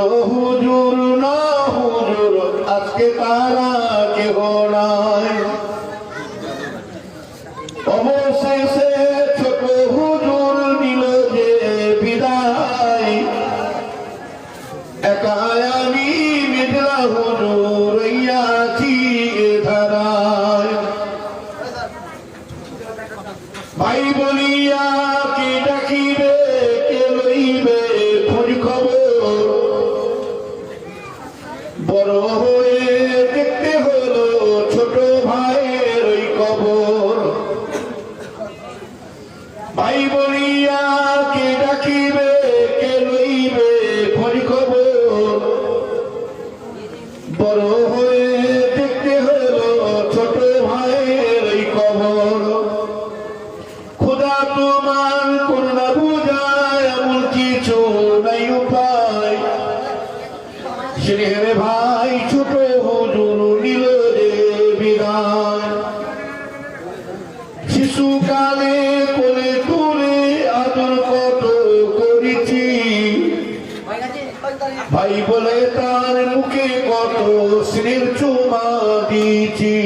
হুজুর না, হুজুর, আজকে তারা কেহ নাই? অবশেষে ছোট হুজুর নিল যে বিদায়। একা আমি মিদলা হুজুর আছি ধারায়। ভাই বলিয়া, কি ডাকি বড় হয়ে দেখতে হলো ছোট ভাইয়ের ওই কবর। ভাই বলিয়া, কে ডাকিবে, কে লইবে খোঁজ খবর। বড় হয়ে দেখতে হলো ছোট ভাইয়ের ওই কবর। খোদা তোমার করুণা বুঝায় এমন কিছু সেরে ভাই ছোট হুজুর নিল রে বিদায়। শিশুকালে কোলে তুলে আদর কত করেছি। ভাই বলে তার মুখে কত স্নেহ চুমা দিয়েছি।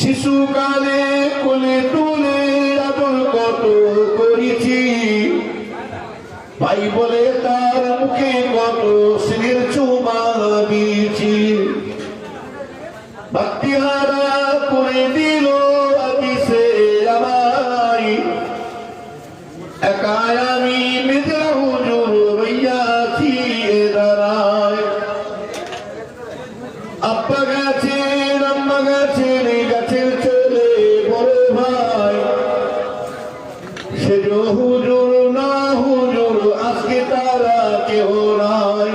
শিশুকালে কোলে তুলে আদর কত করেছি। ভাই বলে তার মুখে কত ভক্তিহারা করে দিল মেজরা হুজুর রইয়াছি দাঁড়ায় আব্বা গাছের ভাই। সে হুজুর না হুজুর, আজকে তারা কেউ নাই।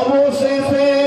অবশেষে